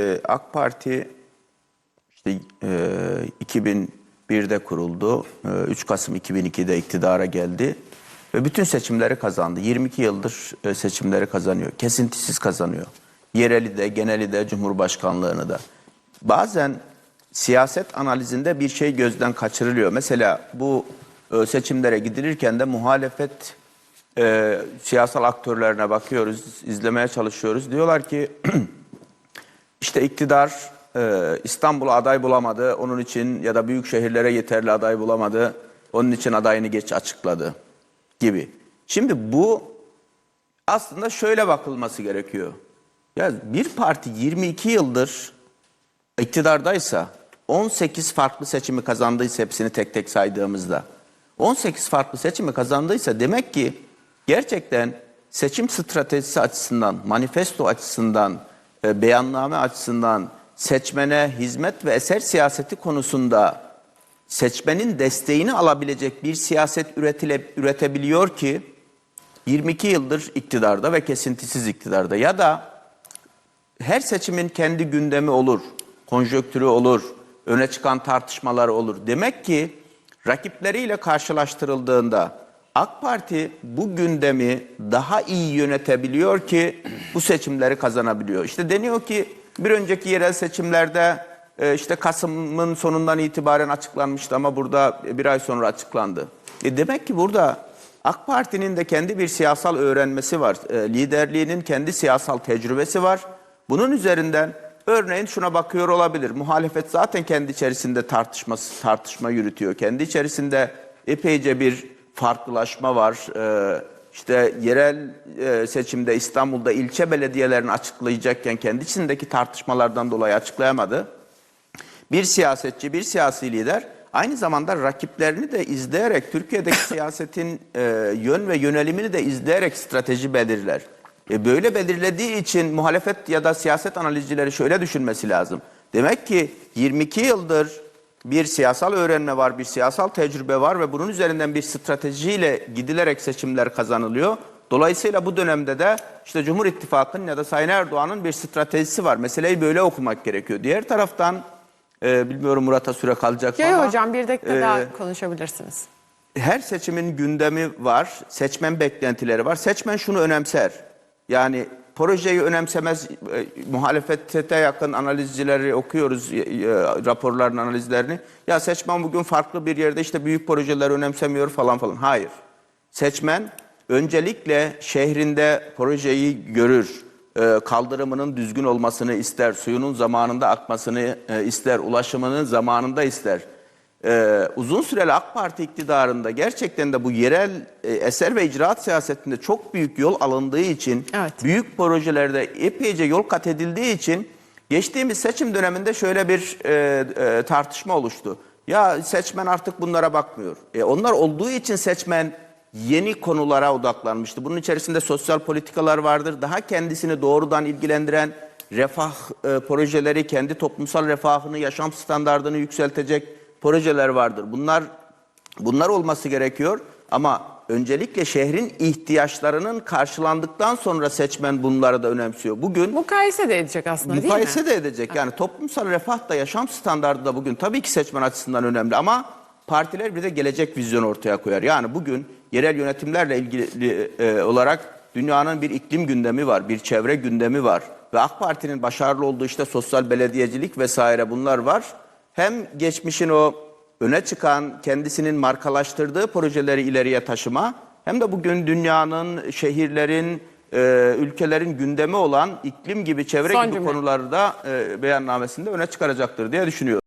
Ee, AK Parti işte e, 2001'de kuruldu. E, 3 Kasım 2002'de iktidara geldi ve bütün seçimleri kazandı. 22 yıldır e, seçimleri kazanıyor. Kesintisiz kazanıyor. Yereli de, geneli de, cumhurbaşkanlığını da. Bazen siyaset analizinde bir şey gözden kaçırılıyor. Mesela bu e, seçimlere gidilirken de muhalefet e, siyasal aktörlerine bakıyoruz, izlemeye çalışıyoruz. Diyorlar ki işte iktidar e, İstanbul'a aday bulamadı. Onun için ya da büyük şehirlere yeterli aday bulamadı. Onun için adayını geç açıkladı gibi. Şimdi bu aslında şöyle bakılması gerekiyor. Ya bir parti 22 yıldır iktidardaysa 18 farklı seçimi kazandıysa hepsini tek tek saydığımızda 18 farklı seçimi kazandıysa demek ki gerçekten seçim stratejisi açısından, manifesto açısından, e, beyanname açısından seçmene hizmet ve eser siyaseti konusunda seçmenin desteğini alabilecek bir siyaset üretile, üretebiliyor ki 22 yıldır iktidarda ve kesintisiz iktidarda ya da her seçimin kendi gündemi olur, konjöktürü olur, öne çıkan tartışmalar olur. Demek ki rakipleriyle karşılaştırıldığında AK Parti bu gündemi daha iyi yönetebiliyor ki bu seçimleri kazanabiliyor. İşte deniyor ki bir önceki yerel seçimlerde e, işte Kasım'ın sonundan itibaren açıklanmıştı ama burada bir ay sonra açıklandı. E demek ki burada AK Parti'nin de kendi bir siyasal öğrenmesi var. E, liderliğinin kendi siyasal tecrübesi var. Bunun üzerinden örneğin şuna bakıyor olabilir. Muhalefet zaten kendi içerisinde tartışması tartışma yürütüyor. Kendi içerisinde epeyce bir farklılaşma var. Ee, işte yerel e, seçimde İstanbul'da ilçe belediyelerini açıklayacakken kendi içindeki tartışmalardan dolayı açıklayamadı. Bir siyasetçi, bir siyasi lider aynı zamanda rakiplerini de izleyerek Türkiye'deki siyasetin e, yön ve yönelimini de izleyerek strateji belirler. E, böyle belirlediği için muhalefet ya da siyaset analizcileri şöyle düşünmesi lazım. Demek ki 22 yıldır bir siyasal öğrenme var, bir siyasal tecrübe var ve bunun üzerinden bir stratejiyle gidilerek seçimler kazanılıyor. Dolayısıyla bu dönemde de işte Cumhur İttifakı'nın ya da Sayın Erdoğan'ın bir stratejisi var. Meseleyi böyle okumak gerekiyor. Diğer taraftan e, bilmiyorum Murat'a süre kalacak mı ama hocam bir dakika e, daha konuşabilirsiniz. her seçimin gündemi var, seçmen beklentileri var. Seçmen şunu önemser. Yani projeyi önemsemez, e, muhalefete yakın analizcileri okuyoruz, e, e, raporların analizlerini. Ya seçmen bugün farklı bir yerde işte büyük projeler önemsemiyor falan falan. Hayır. Seçmen öncelikle şehrinde projeyi görür. E, kaldırımının düzgün olmasını ister, suyunun zamanında akmasını e, ister, ulaşımının zamanında ister. Ee, uzun süreli AK Parti iktidarında gerçekten de bu yerel e, eser ve icraat siyasetinde çok büyük yol alındığı için, Evet. büyük projelerde epeyce yol kat edildiği için geçtiğimiz seçim döneminde şöyle bir e, e, tartışma oluştu. Ya seçmen artık bunlara bakmıyor. E, onlar olduğu için seçmen yeni konulara odaklanmıştı. Bunun içerisinde sosyal politikalar vardır. Daha kendisini doğrudan ilgilendiren refah e, projeleri, kendi toplumsal refahını, yaşam standartını yükseltecek projeler vardır. Bunlar bunlar olması gerekiyor ama öncelikle şehrin ihtiyaçlarının karşılandıktan sonra seçmen bunları da önemsiyor. Bugün Mukayese de edecek aslında değil mi? mukayese de edecek. Yani toplumsal refah da yaşam standartı da bugün tabii ki seçmen açısından önemli ama partiler bir de gelecek vizyonu ortaya koyar. Yani bugün yerel yönetimlerle ilgili e, olarak dünyanın bir iklim gündemi var, bir çevre gündemi var ve AK Parti'nin başarılı olduğu işte sosyal belediyecilik vesaire bunlar var. Hem geçmişin o öne çıkan kendisinin markalaştırdığı projeleri ileriye taşıma hem de bugün dünyanın, şehirlerin, e, ülkelerin gündemi olan iklim gibi, çevre Son gibi cümle. konuları da e, beyannamesinde öne çıkaracaktır diye düşünüyorum.